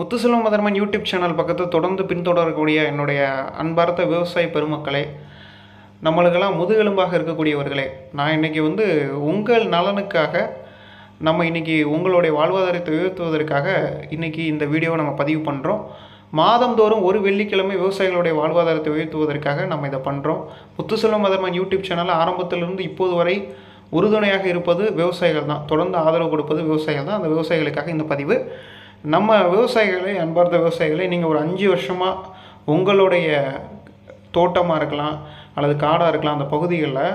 Muthuselvam மதர்மன் YouTube channel பக்கத்தை தொடர்ந்து பின்தொடரக்கூடிய என்னுடைய அன்பார்த்த விவசாய பெருமக்களே நம்மளுக்கெல்லாம் முதுகெலும்பாக இருக்கக்கூடியவர்களே நான் இன்றைக்கி வந்து உங்கள் நலனுக்காக நம்ம இன்றைக்கி உங்களுடைய வாழ்வாதாரத்தை உயர்த்துவதற்காக இன்றைக்கி இந்த வீடியோவை நம்ம பதிவு பண்ணுறோம் மாதந்தோறும் ஒரு வெள்ளிக்கிழமை விவசாயிகளுடைய வாழ்வாதாரத்தை உயர்த்துவதற்காக நம்ம இதை பண்ணுறோம் முத்துசெல்வம் மதர்மன் யூடியூப் சேனல் ஆரம்பத்திலிருந்து இப்போது வரை உறுதுணையாக இருப்பது விவசாயிகள் தான் தொடர்ந்து ஆதரவு கொடுப்பது விவசாயிகள் தான் அந்த விவசாயிகளுக்காக இந்த பதிவு. நம்ம விவசாயிகளை அன்பார்ந்த விவசாயிகளை நீங்கள் ஒரு அஞ்சு வருஷமாக உங்களுடைய தோட்டமாக இருக்கலாம் அல்லது காடாக இருக்கலாம் அந்த பகுதிகளில்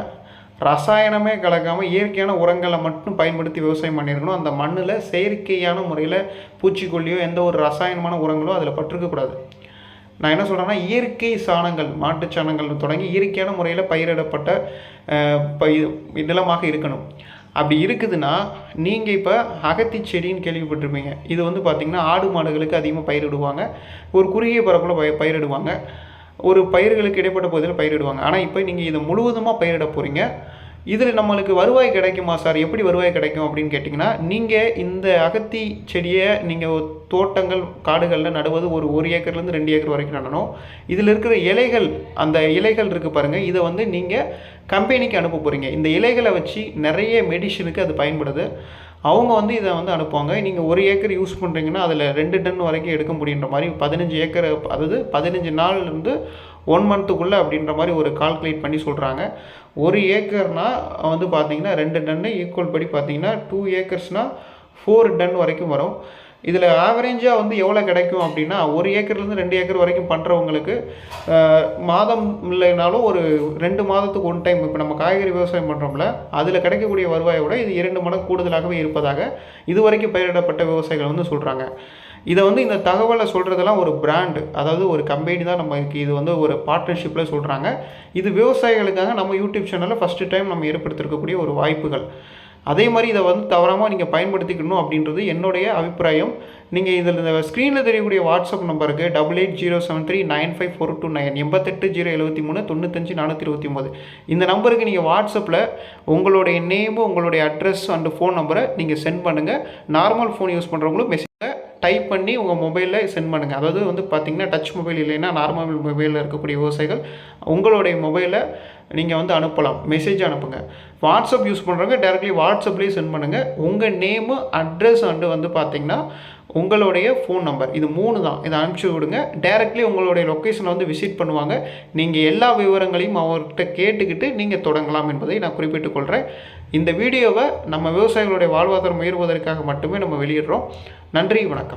ரசாயனமே கலக்காமல் இயற்கையான உரங்களை மட்டும் பயன்படுத்தி விவசாயம் பண்ணியிருக்கணும். அந்த மண்ணில் செயற்கையான முறையில் பூச்சிக்கொல்லியோ எந்த ஒரு ரசாயனமான உரங்களோ அதில் பட்டிருக்கக்கூடாது நான் என்ன சொல்கிறேன்னா இயற்கை சாணங்கள் மாட்டு சாணங்கள் தொடங்கி இயற்கையான முறையில் பயிரிடப்பட்ட பயிர் நிலமாக இருக்கணும். அப்படி இருக்குதுன்னா நீங்கள் இப்போ அகத்தி செடின்னு கேள்விப்பட்டிருப்பீங்க. இது வந்து பார்த்திங்கன்னா ஆடு மாடுகளுக்கு அதிகமாக பயிரிடுவாங்க ஒரு குறுகிய பரப்பில் பய பயிரிடுவாங்க. ஒரு பயிர்களுக்கு இடைப்பட்ட பகுதியில் பயிரிடுவாங்க. ஆனால் இப்போ நீங்கள் இதை முழுவதுமாக பயிரிட போகிறீங்க இதில் நம்மளுக்கு வருவாய் கிடைக்குமா சார்? எப்படி வருவாய் கிடைக்கும் அப்படின்னு கேட்டிங்கன்னா நீங்கள் இந்த அகத்தி செடியை நீங்கள் தோட்டங்கள் காடுகளில் நடுவது ஒரு ஒரு ஏக்கர்லேருந்து ரெண்டு ஏக்கர் வரைக்கும் நடணும். இதில் இருக்கிற இலைகள் அந்த இலைகள் இருக்குது பாருங்கள் இதை வந்து நீங்கள் கம்பெனிக்கு அனுப்ப போகிறீங்க இந்த இலைகளை வச்சு நிறைய மெடிஷனுக்கு அது பயன்படுது. அவங்க வந்து இதை வந்து அனுப்புவாங்க. நீங்கள் ஒரு ஏக்கர் யூஸ் பண்ணுறீங்கன்னா அதில் ரெண்டு டன் வரைக்கும் எடுக்க முடியுன்ற மாதிரி பதினஞ்சு ஏக்கர் அதாவது பதினஞ்சு நாள்லேருந்து ஒன் மந்த்துக்குள்ளே அப்படின்ற மாதிரி ஒரு கால்குலேட் பண்ணி சொல்கிறாங்க ஒரு ஏக்கர்னால் வந்து பார்த்திங்கன்னா ரெண்டு டன்னு ஈக்குவல் படி பார்த்திங்கன்னா டூ ஏக்கர்ஸ்னால் ஃபோர் டன் வரைக்கும் வரும். இதில் ஆவரேஜாக வந்து எவ்வளோ கிடைக்கும் அப்படின்னா ஒரு ஏக்கர்லேருந்து ரெண்டு ஏக்கர் வரைக்கும் பண்ணுறவங்களுக்கு மாதம் இல்லைனாலும் ஒரு ரெண்டு மாதத்துக்கு ஒன் டைம் இப்போ நம்ம காய்கறி விவசாயம் பண்ணுறோம்ல அதில் கிடைக்கக்கூடிய வருவாயை விட இது இரண்டு மடங்கு கூடுதலாகவே இருப்பதாக இதுவரைக்கும் பயிரிடப்பட்ட விவசாயிகள் வந்து சொல்கிறாங்க இதை வந்து இந்த தகவலை சொல்கிறதெல்லாம் ஒரு பிராண்டு அதாவது ஒரு கம்பெனி தான் நமக்கு இது வந்து ஒரு பார்ட்னர்ஷிப்பில் சொல்கிறாங்க இது விவசாயிகளுக்காக நம்ம யூடியூப் சேனலில் ஃபஸ்ட்டு டைம் நம்ம ஏற்படுத்திருக்கக்கூடிய ஒரு வாய்ப்புகள். அதே மாதிரி இதை வந்து தவறாமல் நீங்கள் பயன்படுத்திக்கணும் அப்படின்றது என்னுடைய அபிப்பிராயம். நீங்கள் இதில் இந்த ஸ்க்ரீனில் தெரியக்கூடிய வாட்ஸ்அப் நம்பருக்கு double eight zero seven three nine five four two nine எண்பத்தெட்டு ஜீரோ எழுபத்தி மூணு தொண்ணூத்தஞ்சு நானூற்றி இருபத்தி ஒம்பது இந்த நம்பருக்கு நீங்கள் வாட்ஸ்அப்பில் உங்களுடைய நேமு உங்களுடைய அட்ரஸ் அண்டு ஃபோன் நம்பரை நீங்கள் சென்ட் பண்ணுங்கள் நார்மல் ஃபோன் யூஸ் பண்ணுறவங்களும் மெசேஜ் டைப் பண்ணி உங்கள் மொபைலில் சென்ட் பண்ணுங்கள் அதாவது வந்து பார்த்திங்கன்னா டச் மொபைல் இல்லைன்னா நார்மல் மொபைலில் இருக்கக்கூடிய விவசாயிகள் உங்களுடைய மொபைலில் நீங்கள் வந்து அனுப்பலாம். மெசேஜ் அனுப்புங்க. வாட்ஸ்அப் யூஸ் பண்ணுறவங்க டேரெக்ட்லி வாட்ஸ்அப்லேயே சென்ட் பண்ணுங்கள் உங்கள் நேமு அட்ரஸ் அண்டு வந்து பார்த்திங்கன்னா உங்களுடைய ஃபோன் நம்பர் இது மூணு தான். இதை அனுப்பிச்சி விடுங்க. டேரெக்ட்லி உங்களுடைய லொக்கேஷனை வந்து விசிட் பண்ணுவாங்க. நீங்கள் எல்லா விவரங்களையும் அவர்கிட்ட கேட்டுக்கிட்டு நீங்கள் தொடங்கலாம் என்பதை நான் குறிப்பிட்டுக் கொள்கிறேன் இந்த வீடியோவை நம்ம விவசாயிகளுடைய வாழ்வாதாரம் உயர்வதற்காக மட்டுமே நம்ம வெளியிடுறோம். நன்றி வணக்கம்.